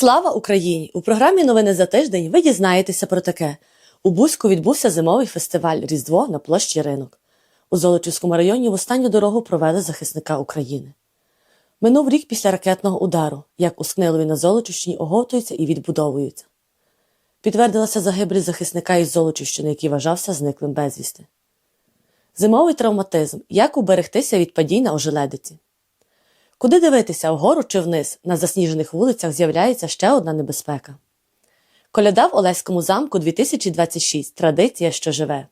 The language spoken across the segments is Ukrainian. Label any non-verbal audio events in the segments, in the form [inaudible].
Слава Україні! У програмі Новини за тиждень ви дізнаєтеся про таке. У Бузьку відбувся зимовий фестиваль Різдво на площі Ринок. У Золочівському районі в останню дорогу провели захисника України. Минув рік після ракетного удару, як у Снилові на Золочівщині оговтуються і відбудовуються. Підтвердилася загибель захисника із Золочівщини, який вважався зниклим безвісти. Зимовий травматизм. Як уберегтися від падінь на ожеледиці? Куди дивитися вгору чи вниз? На засніжених вулицях з'являється ще одна небезпека. Коляда в Олеському замку 2026. Традиція, що живе.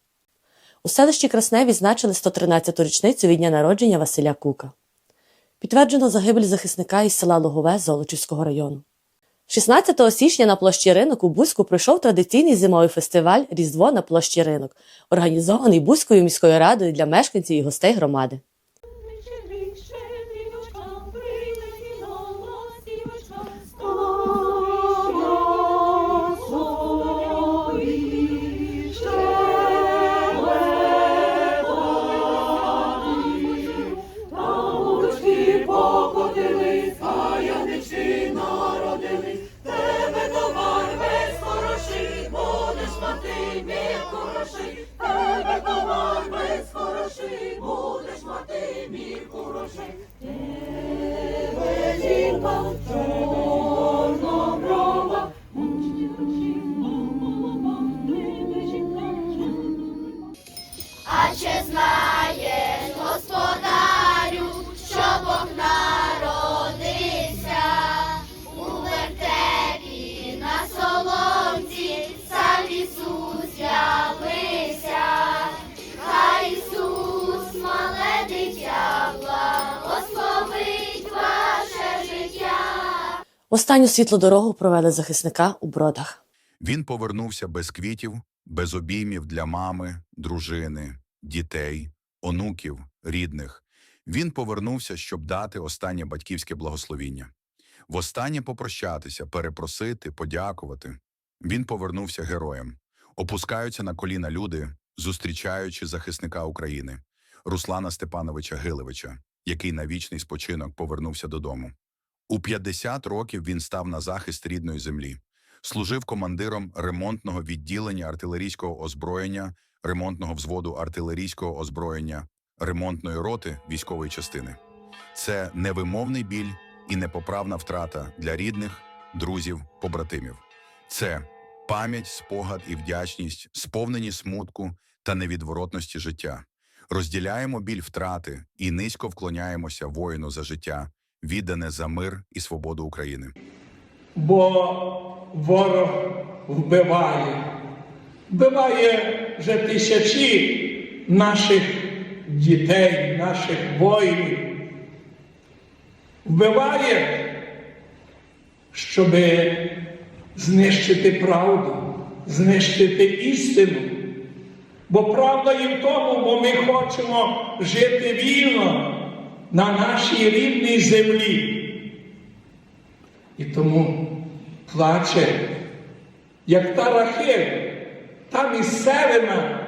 У селищі Красне відзначили 113-ту річницю від дня народження Василя Кука. Підтверджено загибель захисника із села Логове Золочівського району. 16 січня на площі ринок у Бузьку пройшов традиційний зимовий фестиваль Різдво на площі ринок, організований Бузькою міською радою для мешканців і гостей громади. Хороший. Тебе жінка Останню світлу дорогу провели захисника у бродах. Він повернувся без квітів, без обіймів для мами, дружини, дітей, онуків, рідних. Він повернувся, щоб дати останнє батьківське благословіння. Востаннє попрощатися, перепросити, подякувати. Він повернувся героєм. Опускаються на коліна люди, зустрічаючи захисника України, Руслана Степановича Гилевича, який на вічний спочинок повернувся додому. У 50 років він став на захист рідної землі служив командиром ремонтного відділення артилерійського озброєння, ремонтного взводу артилерійського озброєння, ремонтної роти військової частини. Це невимовний біль і непоправна втрата для рідних, друзів, побратимів. Це пам'ять, спогад і вдячність, сповнені смутку та невідворотності життя. Розділяємо біль втрати і низько вклоняємося воїну за життя, віддане за мир і свободу України. бо ворог вбиває, вбиває вже тисячі наших дітей, наших воїнів. Вбиває, щоб знищити правду, знищити істину. Бо правда є в тому, бо ми хочемо жити вільно на нашій рідній землі. І тому плаче, як та Рахиль, та місцевина,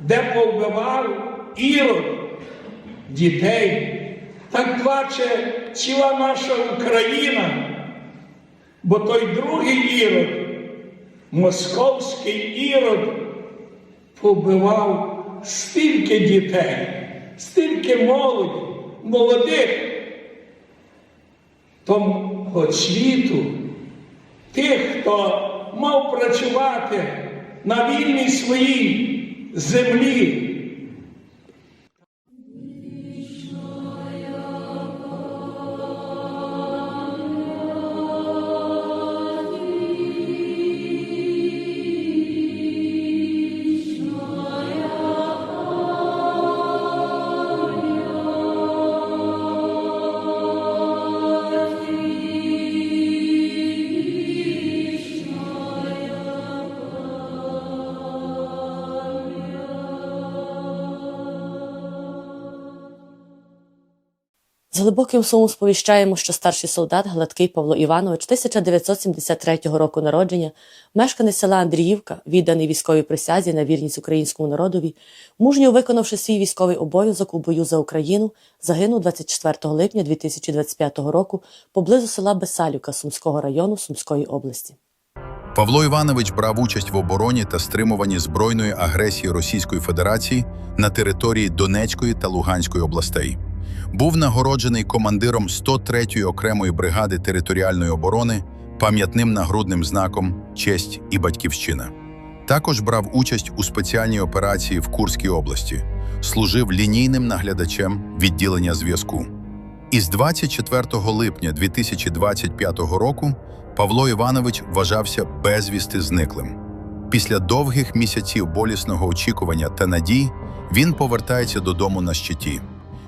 де повбивав ірод дітей. Так плаче ціла наша Україна, бо той другий ірод, московський ірод, повбивав стільки дітей, стільки молоді, молодих того світу, тих, хто мав працювати на вільній своїй землі. З глибоким сумом сповіщаємо, що старший солдат Гладкий Павло Іванович 1973 року народження, мешканець села Андріївка, відданий військовій присязі на вірність українському народові, мужньо виконавши свій військовий обов'язок у бою за Україну, загинув 24 липня 2025 року поблизу села Бесалівка Сумського району Сумської області. Павло Іванович брав участь в обороні та стримуванні збройної агресії Російської Федерації на території Донецької та Луганської областей. Був нагороджений командиром 103-ї окремої бригади територіальної оборони пам'ятним нагрудним знаком Честь і Батьківщина. Також брав участь у спеціальній операції в Курській області, служив лінійним наглядачем відділення зв'язку. Із 24 липня 2025 року Павло Іванович вважався безвісти зниклим. Після довгих місяців болісного очікування та надій він повертається додому на щиті.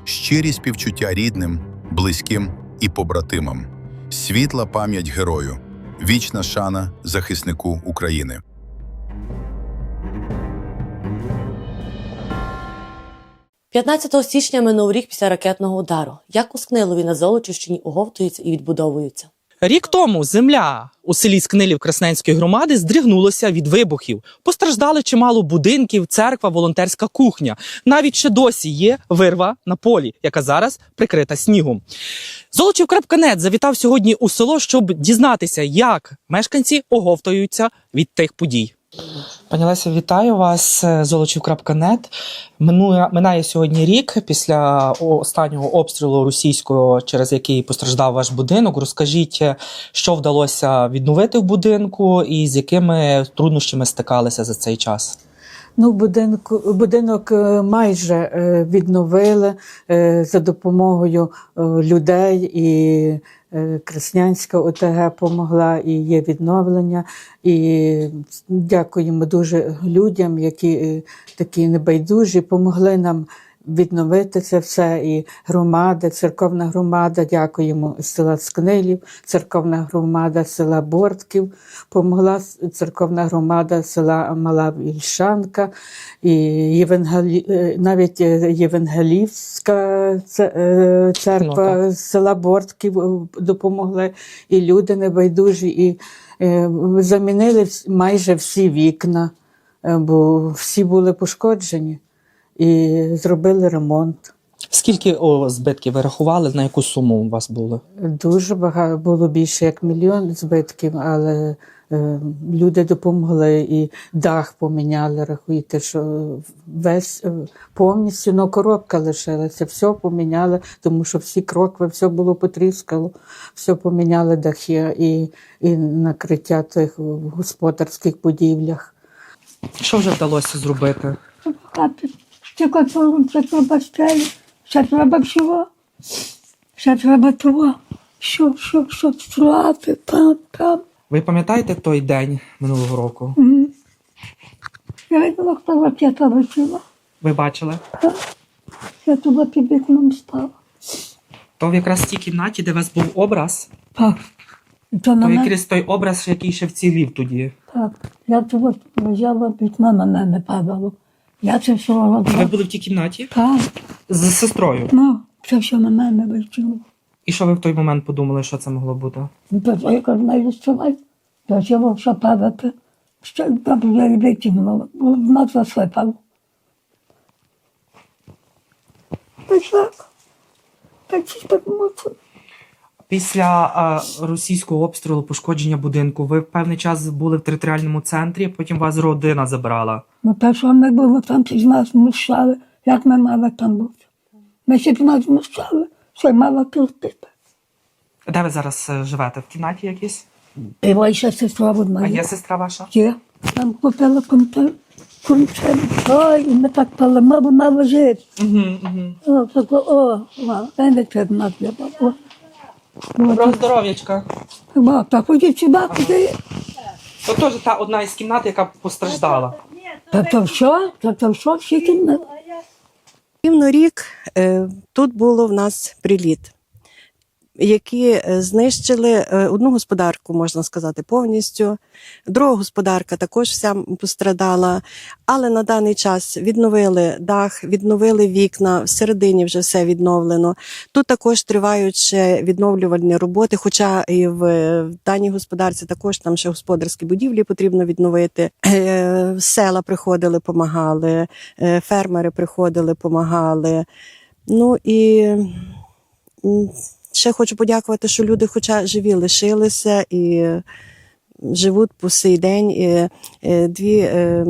Щирі співчуття рідним, близьким і побратимам. Світла пам'ять герою, вічна шана захиснику України. 15 січня минув рік після ракетного удару. Як у Скнилові на Золочівщині оговтуються і відбудовуються. Рік тому земля у селі Скнилів Красненської громади здригнулася від вибухів. Постраждали чимало будинків, церква, волонтерська кухня. Навіть ще досі є вирва на полі, яка зараз прикрита снігом. Золочів.нет завітав сьогодні у село, щоб дізнатися, як мешканці оговтуються від тих подій. Пані Леся, вітаю вас. Золочів.нет. Минує минає сьогодні рік після останнього обстрілу російського, через який постраждав ваш будинок. Розкажіть, що вдалося відновити в будинку і з якими труднощами стикалися за цей час. Ну, будинку, будинок е, майже е, відновили е, за допомогою е, людей, і е, Краснянська ОТГ помогла і є відновлення. І дякуємо дуже людям, які е, такі небайдужі, допомогли нам. Відновити це все і громада, церковна громада, дякуємо села Скнилів, церковна громада села Бортків, помогла церковна громада села Мала Вільшанка, і Євангелі... е, навіть е, Євангелівська е, церква Ну, села Бортків допомогли, і люди небайдужі, і замінили майже всі вікна, бо всі були пошкоджені і зробили ремонт. Скільки о, збитків ви рахували? На яку суму у вас було? Дуже багато було більше як мільйон збитків, але е, люди допомогли і дах поміняли. Рахуйте, що весь е, повністю ну, коробка лишилася, все поміняли, тому що всі крокви, все було потріскало, все поміняли дахи і, і накриття тих в господарських будівлях. Що вже вдалося зробити? Тільки то, це треба стелі, ще треба всього, ще треба того, що, що, що страти, там, там. Ви пам'ятаєте той день минулого року? М. Я видела, хто ракета летіла, Ви бачили? Так. я туди під вікном стала. То якраз в тій кімнаті, де у вас був образ, Так, то на то мене, якраз той образ, який ще вцілів тоді. так, я туди лежала, вікно на мене падало. Я це все Ви робила. були в тій кімнаті Так, з сестрою. ну, це все на мене летіло. І що ви в той момент подумали, що це могло бути? То я кажу, не відчувай, почало все падати. Ще добре я витягнула, бо в нас засипало. Так так. Так так мушу. Після а, російського обстрілу, пошкодження будинку, ви певний час були в територіальному центрі, потім вас родина забрала. Ну те, що ми були там, з нас змушали, як ми мали там бути. Ми ще нас змушали, що й мала терпіти. Де ви зараз е, живете? В кімнаті якійсь? Ой, ще сестра від А є сестра ваша? Є. Там купила контент. Ой, і ми так палимо, мало жити. Угу, угу. О, так, о, о, дай не це нас для бабу. Про здоров'ячка. Ба, так ходіть сюди, куди? Це теж та одна із кімнат, яка постраждала. Та то що? Та то що? Всі кімнати? Рівно рік е, тут було в нас приліт. Які е, знищили е, одну господарку, можна сказати, повністю. Друга господарка також вся пострадала. Але на даний час відновили дах, відновили вікна, всередині вже все відновлено. Тут також тривають ще відновлювальні роботи, хоча і в, в даній господарці також там ще господарські будівлі потрібно відновити. Е, Села приходили, помагали, е, фермери приходили, помагали. Ну і ще хочу подякувати, що люди, хоча живі, лишилися і живуть по сей день. І, е, Дві е,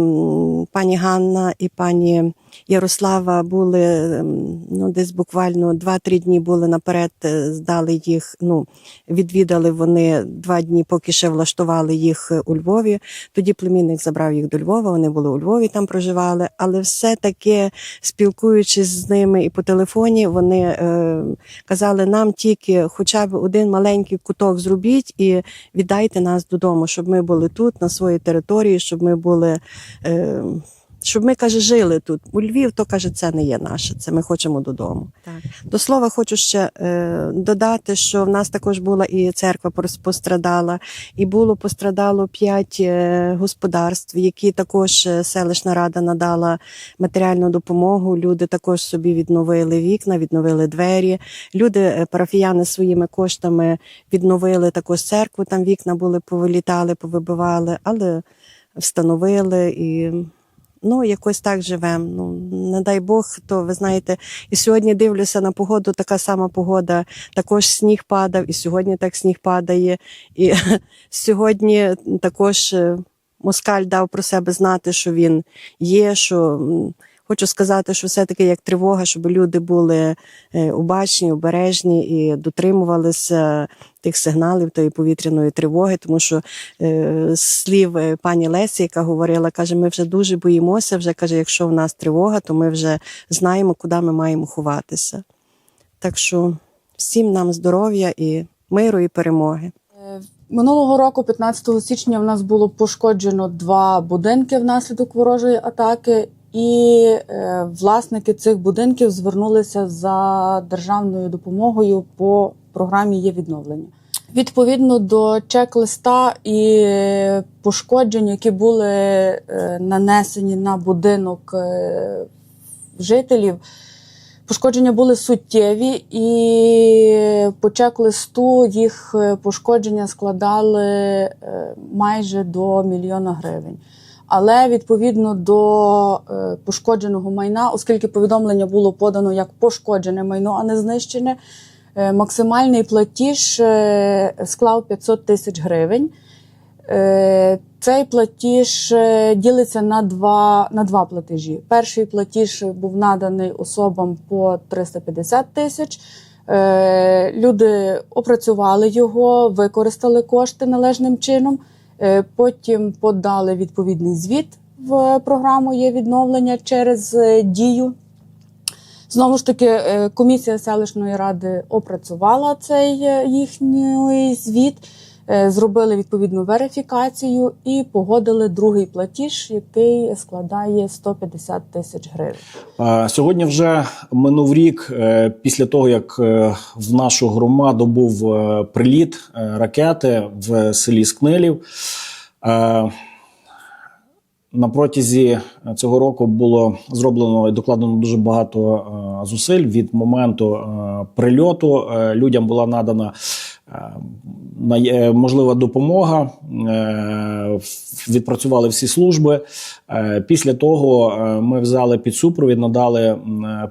пані Ганна і пані Ярослава були ем, ну, десь буквально 2-3 дні були наперед, е, здали їх. Ну, відвідали вони два дні, поки ще влаштували їх е, у Львові. Тоді племінник забрав їх до Львова. Вони були у Львові, там проживали. Але все-таки спілкуючись з ними і по телефоні, вони е, казали нам тільки хоча б один маленький куток зробіть і віддайте нас додому, щоб ми були тут, на своїй території, щоб ми були. Е, щоб ми каже, жили тут. У Львів, то каже, це не є наше. Це ми хочемо додому. Так. До слова, хочу ще е, додати, що в нас також була і церква пострадала, і було пострадало п'ять е, господарств, які також е, селищна рада надала матеріальну допомогу. Люди також собі відновили вікна, відновили двері. Люди, е, парафіяни своїми коштами відновили також церкву. Там вікна були повилітали, повибивали, але встановили і. Ну, якось так живемо. Ну, не дай Бог, то ви знаєте, і сьогодні дивлюся на погоду, така сама погода. Також сніг падав, і сьогодні так сніг падає. І [laughs] сьогодні також е, москаль дав про себе знати, що він є. що Хочу сказати, що все-таки як тривога, щоб люди були е, обачні, обережні і дотримувалися тих сигналів тої повітряної тривоги, тому що е, слів е, пані Лесі, яка говорила, каже, ми вже дуже боїмося. Вже каже, якщо в нас тривога, то ми вже знаємо, куди ми маємо ховатися. Так що всім нам здоров'я і миру, і перемоги. Минулого року, 15 січня, в нас було пошкоджено два будинки внаслідок ворожої атаки, і е, власники цих будинків звернулися за державною допомогою по програмі є відновлення. Відповідно до чек-листа і пошкоджень, які були е, нанесені на будинок е, жителів, Пошкодження були суттєві, і по чек-листу їх пошкодження складали майже до мільйона гривень. Але відповідно до е, пошкодженого майна, оскільки повідомлення було подано як пошкоджене майно, а не знищене, е, максимальний платіж е, склав 500 тисяч гривень. Цей платіж ділиться на два, на два платежі. Перший платіж був наданий особам по 350 тисяч. Люди опрацювали його, використали кошти належним чином. Е, Потім подали відповідний звіт в програму є відновлення через е, дію. Знову ж таки, е, комісія селищної ради опрацювала цей їхній звіт, зробили відповідну верифікацію і погодили другий платіж, який складає 150 тисяч гривень. Сьогодні вже минув рік е, після того, як е, в нашу громаду був е, приліт е, ракети в селі Скнилів. Е, На протязі цього року було зроблено і докладено дуже багато е, зусиль від моменту е, прильоту. Е, Людям була надана е, е, можлива допомога. Е, Відпрацювали всі служби. Е, Після того е, ми взяли під супровід, надали е,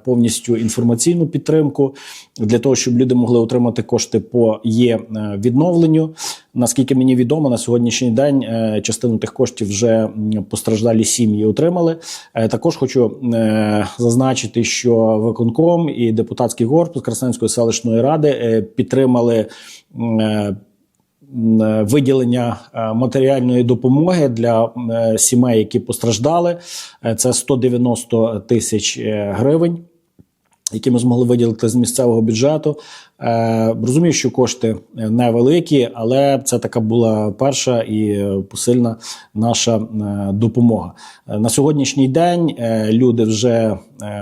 повністю інформаційну підтримку для того, щоб люди могли отримати кошти по є е, відновленню. Наскільки мені відомо, на сьогоднішній день е, частину тих коштів вже постраждалі сім'ї отримали. Е, Також хочу е, зазначити, що виконком і депутатський корпус Красненської селищної ради е, підтримали. Е, Виділення е, матеріальної допомоги для е, сімей, які постраждали, це 190 тисяч гривень, які ми змогли виділити з місцевого бюджету. Розумію, що кошти невеликі, але це така була перша і посильна наша допомога. На сьогоднішній день люди вже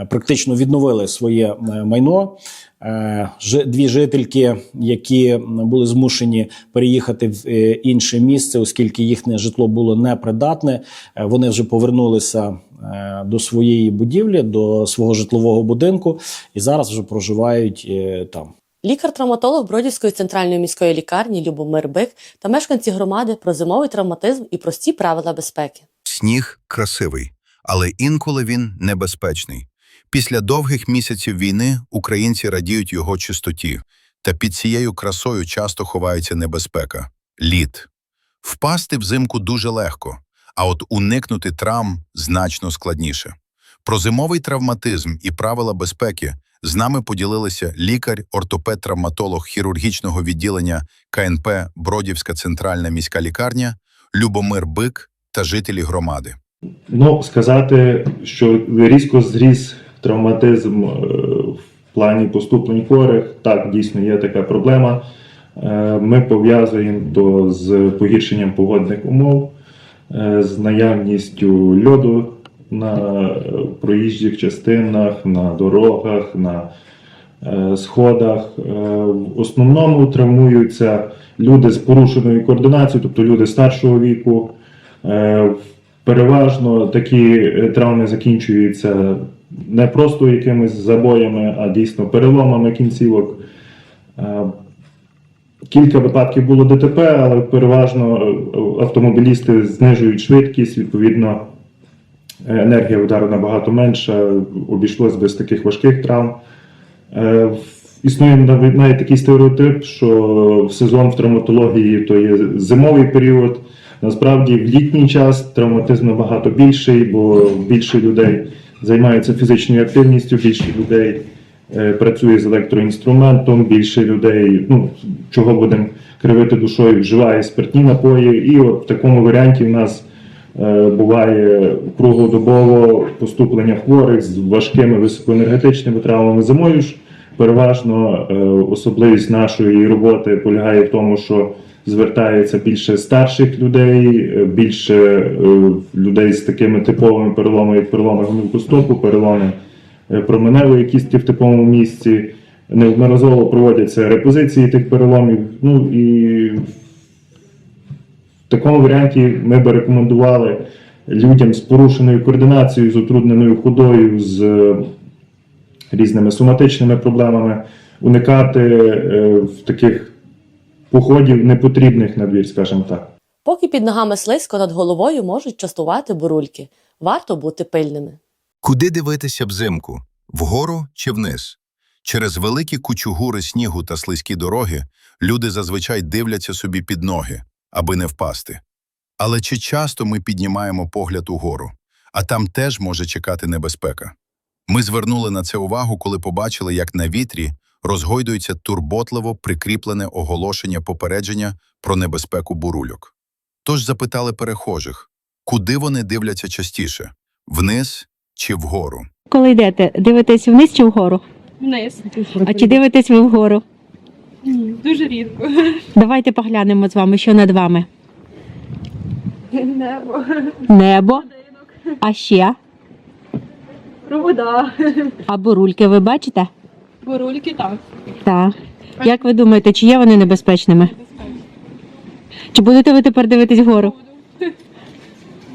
практично відновили своє майно. Е, Дві жительки, які були змушені переїхати в е, інше місце, оскільки їхнє житло було непридатне, е, вони вже повернулися до своєї будівлі, до свого житлового будинку, і зараз вже проживають там. Лікар-травматолог Бродівської центральної міської лікарні Любомир Бик та мешканці громади про зимовий травматизм і прості правила безпеки. Сніг красивий, але інколи він небезпечний. Після довгих місяців війни українці радіють його чистоті, та під цією красою часто ховається небезпека лід. Впасти взимку дуже легко, а от уникнути травм значно складніше. Про зимовий травматизм і правила безпеки з нами поділилися лікар, ортопед-травматолог хірургічного відділення КНП Бродівська центральна міська лікарня Любомир Бик та жителі громади. Ну, сказати, що різко зріс травматизм е, в плані поступлень хворих, так, дійсно є така проблема. Е, Ми пов'язуємо то з погіршенням погодних умов, е, з наявністю льоду на проїжджих частинах, на дорогах, на сходах. В основному травмуються люди з порушеною координацією, тобто люди старшого віку. Переважно такі травми закінчуються не просто якимись забоями, а дійсно переломами кінцівок. Е, Кілька випадків було ДТП, але переважно е, автомобілісти знижують швидкість, відповідно, е, енергія удару набагато менша, обійшлось без таких важких травм. Існує навіть такий стереотип, що в сезон в травматології то є зимовий період. Насправді в літній час травматизм набагато більший, бо більше людей займаються фізичною активністю, більше людей е, працює з електроінструментом, більше людей, ну чого будемо кривити душою, вживає спиртні напої. І от в такому варіанті в нас е, буває круглодобово поступлення хворих з важкими високоенергетичними травмами зимою. Переважно е, особливість нашої роботи полягає в тому, що звертається більше старших людей, е, більше е, людей з такими типовими переломами, як переломи гомілкостопу, переломи е, променевої кістки в типовому місці. Неодноразово проводяться репозиції тих переломів. Ну і в такому варіанті ми би рекомендували людям з порушеною координацією, з утрудненою ходою, з різними соматичними проблемами уникати в таких походів непотрібних на двір, скажімо так. Поки під ногами слизько над головою можуть частувати бурульки. Варто бути пильними. Куди дивитися взимку? Вгору чи вниз? Через великі кучугури снігу та слизькі дороги люди зазвичай дивляться собі під ноги, аби не впасти. Але чи часто ми піднімаємо погляд угору, а там теж може чекати небезпека? Ми звернули на це увагу, коли побачили, як на вітрі розгойдується турботливо прикріплене оголошення попередження про небезпеку бурульок. Тож запитали перехожих, куди вони дивляться частіше вниз чи вгору? Коли йдете, дивитесь вниз чи вгору? Вниз. А чи дивитесь ви вгору? Дуже рідко. Давайте поглянемо з вами, що над вами. Небо. Небо. А ще? Провода. А бурульки ви бачите? Бурульки так. Так. Як ви думаєте, чи є вони небезпечними? Чи будете ви тепер дивитись вгору?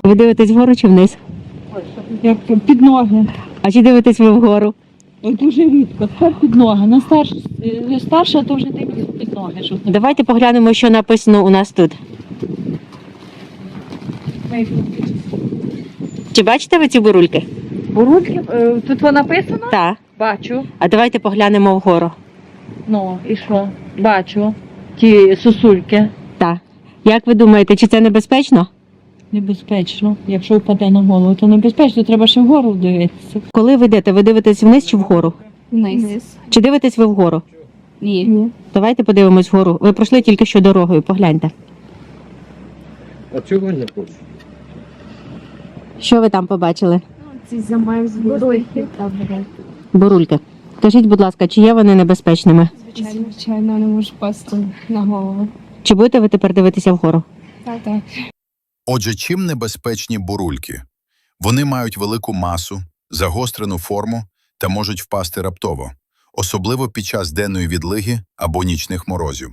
Ви дивитесь вгору чи вниз? Як під ноги. А чи дивитесь ви вгору? Дуже рідко. Тепер під ноги. На старш... е, старша, то вже дивлюсь під ноги. Що Давайте поглянемо, що написано у нас тут. Чи бачите ви ці бурульки? Бурульки, е, тут воно написано? Так. Бачу. А давайте поглянемо вгору. Ну, і що? Бачу. Ті сосульки. Так. Як ви думаєте, чи це небезпечно? Небезпечно. Якщо впаде на голову, то небезпечно, треба ще вгору дивитися. Коли ви йдете, ви дивитесь вниз чи вгору? Вниз. Чи дивитесь ви вгору? Ні. Давайте подивимось вгору. Ви пройшли тільки що дорогою, погляньте. А чого не хочу? Що ви там побачили? Ці замерзли. Бурульки. Бурульки. Скажіть, будь ласка, чи є вони небезпечними? Звичайно, не можу пасти на голову. Чи будете ви тепер дивитися вгору? Так, так. Отже, чим небезпечні бурульки? Вони мають велику масу, загострену форму та можуть впасти раптово, особливо під час денної відлиги або нічних морозів.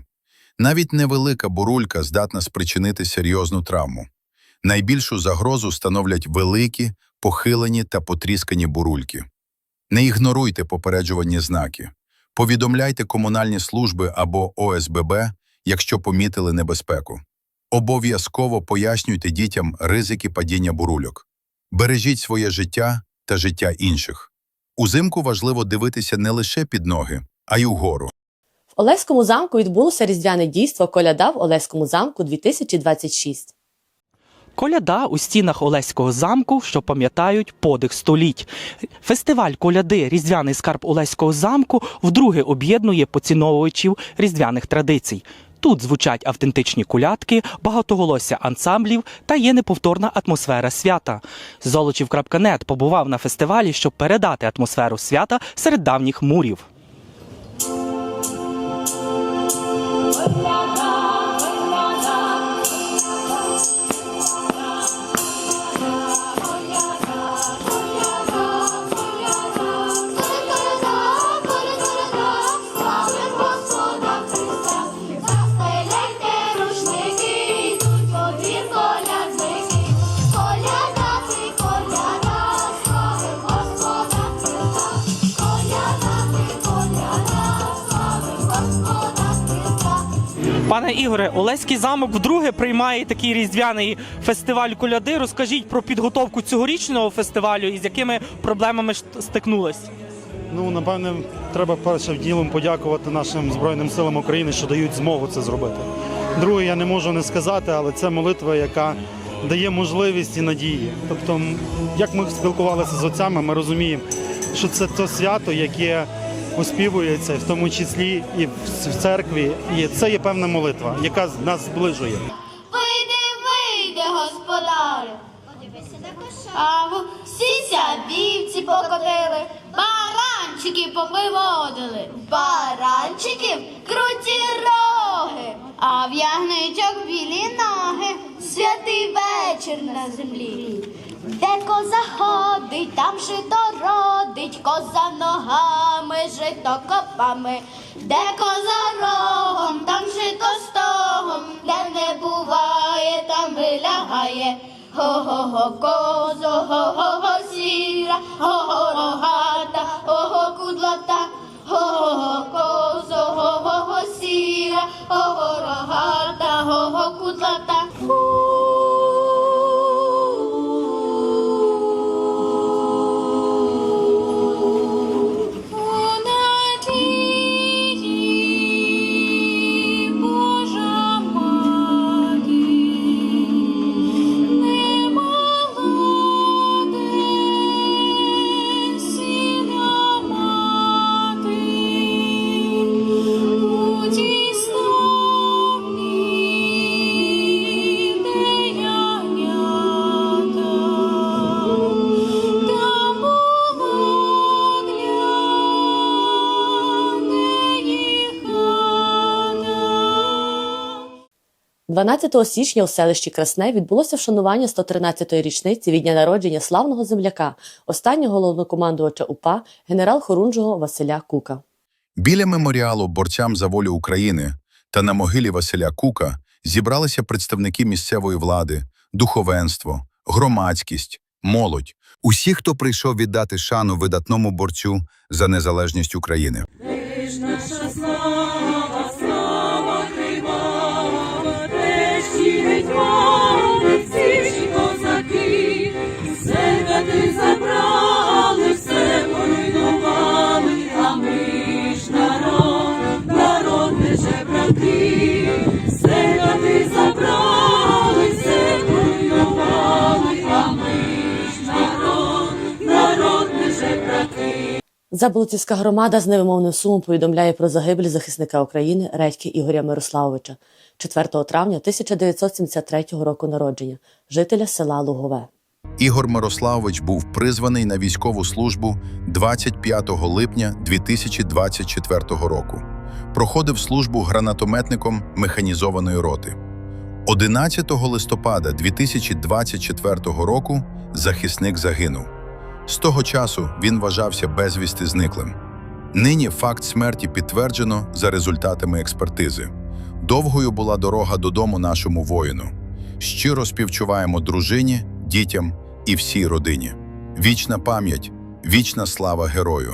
Навіть невелика бурулька здатна спричинити серйозну травму. Найбільшу загрозу становлять великі, похилені та потріскані бурульки. Не ігноруйте попереджувальні знаки. Повідомляйте комунальні служби або ОСББ, якщо помітили небезпеку. Обов'язково пояснюйте дітям ризики падіння бурульок. Бережіть своє життя та життя інших. Узимку важливо дивитися не лише під ноги, а й угору. В Олеському замку відбулося різдвяне дійство Коляда в Олеському замку 2026. Коляда у стінах Олеського замку, що пам'ятають подих століть. Фестиваль коляди Різдвяний скарб Олеського замку вдруге об'єднує поціновувачів різдвяних традицій. Тут звучать автентичні колядки, багатоголосся ансамблів та є неповторна атмосфера свята. Золочів.нет побував на фестивалі, щоб передати атмосферу свята серед давніх мурів. Ігоре, Олеський замок вдруге приймає такий різдвяний фестиваль коляди. Розкажіть про підготовку цьогорічного фестивалю і з якими проблемами стикнулись. Ну, напевне, треба першим ділом подякувати нашим Збройним силам України, що дають змогу це зробити. Друге, я не можу не сказати, але це молитва, яка дає можливість і надії. Тобто, як ми спілкувалися з отцями, ми розуміємо, що це то свято, яке оспівується, в тому числі і в церкві. І це є певна молитва, яка нас зближує. Вийди, вийди, господарю. А всі сябівці покотили, баранчики попиводили, баранчиків круті роги, а в ягничок білі ноги, святий вечір на землі. Де коза ходить, там жито родить, коза ногами, жито копами, де коза рогом, там жито стогом, де не буває, там вилягає. Го-го-го, козо, го-го-го, сіра, го-го, рогата, го-го, кудлата, го-го, козо, го-го-го, сіра, го-го, рогата, го-го, кудлата. 12 січня у селищі Красне відбулося вшанування 113-ї річниці від дня народження славного земляка, останнього головнокомандувача УПА генерал-хорунжого Василя Кука. Біля меморіалу борцям за волю України та на могилі Василя Кука зібралися представники місцевої влади, духовенство, громадськість, молодь, усі, хто прийшов віддати шану видатному борцю за незалежність України. Наша жебраки, себе ти забрали, все поруйнували, а ми ж народ, народ не жебраки. Заболотівська громада з невимовним сумом повідомляє про загибель захисника України Редьки Ігоря Мирославовича 4 травня 1973 року народження, жителя села Лугове. Ігор Мирославович був призваний на військову службу 25 липня 2024 року. Проходив службу гранатометником механізованої роти. 11 листопада 2024 року захисник загинув. З того часу він вважався безвісти зниклим. Нині факт смерті підтверджено за результатами експертизи. Довгою була дорога додому нашому воїну. Щиро співчуваємо дружині, дітям і всій родині. Вічна пам'ять, вічна слава герою.